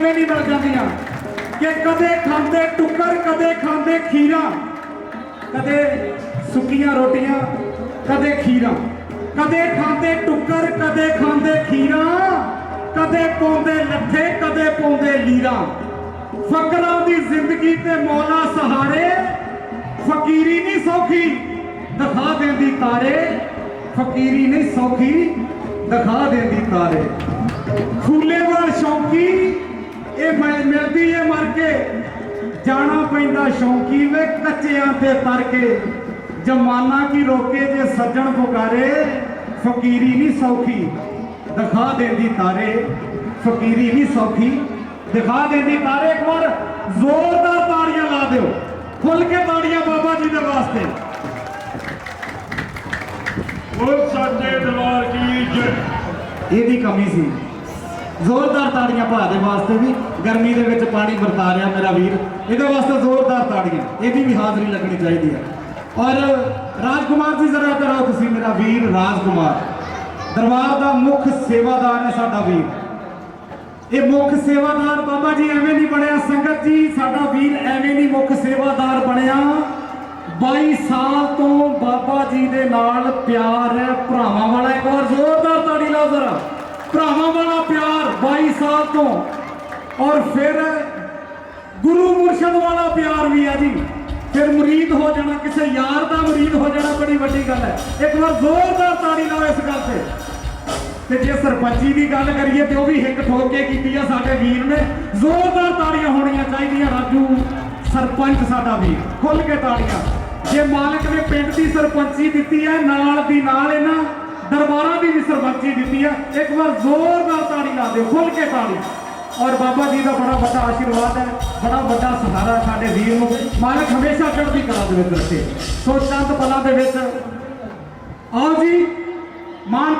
ਐਵੇਂ ਨਹੀਂ ਮਿਲ ਜਾਂਦੀਆਂ? ਕਿ ਕਦੇ ਖਾਂਦੇ ਟੁੱਕਰ, ਕਦੇ ਖਾਂਦੇ ਖੀਰਾ, ਕਦੇ ਸੁੱਕੀਆਂ ਰੋਟੀਆਂ, ਕਦੇ ਖੀਰਾ, ਕਦੇ ਖਾਂਦੇ ਟੁੱਕਰ, ਕਦੇ ਖਾਂਦੇ ਖੀਰਾ, ਕਦੇ ਪਾਉਂਦੇ ਲੱਠੇ ਕਦੇ ਪਾਉਂਦੇ ਲੀਰਾ। ਫਕਰਾਂ ਦੀ ਜ਼ਿੰਦਗੀ ਤੇ ਮੌਲਾ ਸਹਾਰੇ, ਫਕੀਰੀ ਨਹੀਂ ਸੌਖੀ ਦਿਖਾ ਦਿੰਦੀ ਤਾਰੇ, ਫਕੀਰੀ ਨਹੀਂ ਸੌਖੀ ਦਿਖਾ ਦਿੰਦੀ ਤਾਰੇ। ਫੂਲੇ ਸ਼ੌਂਕੀ ਏ ਮਰ ਕੇ ਜਾਣਾ ਪੈਂਦਾ ਸ਼ੌਂਕੀ ਵੇ ਕੱਚਿਆਂ ਤੇ ਤਰ ਕੇ। ਜਮਾਨਾ ਕੀ ਰੋਕੇ ਜੇ ਸੱਜਣ ਪੁਕਾਰੇ ਫਕੀਰੀ ਨਹੀਂ ਸੌਖੀ ਦਿਖਾ ਦਿੰਦੀ ਤਾਰੇ। ਫਕੀਰੀ ਨਹੀਂ ਸੌਖੀ ਦਿਖਾ ਦਿੰਦੀ ਤਾਰੇ। ਇੱਕ ਵਾਰ ਜ਼ੋਰਦਾਰ ਤਾੜੀਆਂ ਲਾ ਦਿਓ। ਖੁੱਲ ਕੇ ਤਾੜੀਆਂ ਬਾਬਾ ਜੀ ਦੇ ਵਾਸਤੇ। ਉਹ ਸੱਚੇ ਦਰਬਾਰ ਕੀ ਇਹਦੀ ਕਮੀ ਸੀ। ਜ਼ੋਰਦਾਰ ਤਾੜੀਆਂ ਭਾ ਦੇ ਵਾਸਤੇ ਵੀ, ਗਰਮੀ ਦੇ ਵਿੱਚ ਪਾਣੀ ਵਰਤਾ ਰਿਹਾ ਮੇਰਾ ਵੀਰ। ਇਹਦੇ ਵਾਸਤੇ ਜ਼ੋਰਦਾਰ ਤਾੜੀਆਂ ਇਹਦੀ ਵੀ ਹਾਜ਼ਰੀ ਲੱਗਣੀ ਚਾਹੀਦੀ ਹੈ। ਔਰ ਰਾਜਕੁਮਾਰ ਜੀ ਜ਼ਰਾ ਕਰੋ ਤੁਸੀਂ ਮੇਰਾ ਵੀਰ ਰਾਜਕੁਮਾਰ। ਦਰਬਾਰ ਦਾ ਮੁੱਖ ਸੇਵਾਦਾਰ ਹੈ ਸਾਡਾ ਵੀਰ। ਇਹ ਮੁੱਖ ਸੇਵਾਦਾਰ ਬਾਬਾ ਜੀ ਐਵੇਂ ਨਹੀਂ ਬਣਿਆ, ਸੰਗਤ ਜੀ, ਸਾਡਾ ਵੀਰ ਐਵੇਂ ਨਹੀਂ ਮੁੱਖ ਸੇਵਾਦਾਰ ਬਣਿਆ। 22 ਸਾਲ ਤੋਂ ਬਾਬਾ ਜੀ ਦੇ ਨਾਲ ਪਿਆਰ ਹੈ, ਭਰਾਵਾਂ ਵਾਲਾ ਇੱਕ ਵਾਰ ਜ਼ੋਰਦਾਰ ਤਾੜੀ ਲਾਓ ਜ਼ਰਾ ਭਰਾਵਾਂ ਵਾਲਾ ਪਿਆਰ 22 ਸਾਲ ਤੋਂ। ਔਰ ਫਿਰ ਗੁਰੂ ਮੁਰਸ਼ਦ ਵਾਲਾ ਪਿਆਰ ਵੀ ਆ ਜੀ। ਫਿਰ ਮੁਰੀਦ ਹੋ ਜਾਣਾ, ਕਿਸੇ ਯਾਰ ਦਾ ਮੁਰੀਦ ਹੋ ਜਾਣਾ ਬੜੀ ਵੱਡੀ ਗੱਲ ਹੈ। ਇੱਕ ਵਾਰ ਜ਼ੋਰਦਾਰ ਤਾੜੀ ਲਾਓ ਇਸ ਗੱਲ ਤੇ। ਤੇ ਜੇ ਸਰਪੰਚੀ ਦੀ ਗੱਲ ਕਰੀਏ ਤੇ ਉਹ ਵੀ ਹਿੱਕ ਠੋਕ ਕੇ ਕੀਤੀ ਆ ਸਾਡੇ ਵੀਰ ਨੇ। ਜ਼ੋਰਦਾਰ ਤਾੜੀਆਂ ਹੋਣੀਆਂ ਚਾਹੀਦੀਆਂ, ਰਾਜੂ। ਸਰਪੰਚ ਸਾਡਾ ਵੀਰ, ਖੁੱਲ ਕੇ ਤਾੜੀਆਂ। ਜੇ ਮਾਲਕ ਨੇ ਪਿੰਡ ਦੀ ਸਰਪੰਚੀ ਦਿੱਤੀ ਹੈ, ਨਾਲ ਦੀ ਨਾਲ ਇਹਨਾਂ ਦਰਬਾਰਾਂ ਦੀ ਦਿੱਤੀ ਹੈ ਇੱਕ ਵਾਰ ਜ਼ੋਰਦਾਰ ਤਾੜੀ ਲਾ ਦਿਓ ਖੁੱਲ ਕੇ ਤਾੜੀ। ਔਰ ਬਾਬਾ ਜੀ ਦਾ ਬੜਾ ਵੱਡਾ ਆਸ਼ੀਰਵਾਦ ਹੈ, ਬੜਾ ਵੱਡਾ ਸਹਾਰਾ ਸਾਡੇ ਵੀਰ ਨੂੰ। ਮਾਲਕ ਹਮੇਸ਼ਾ ਚੜ੍ਹਦੀ ਕਲਾ ਦੇ ਵਿੱਚ ਰੱਖੇ। ਸੋ ਚੰਦ ਪਲਾਂ ਦੇ ਵਿੱਚ। ਆਓ ਜੀ, ਮਾਨ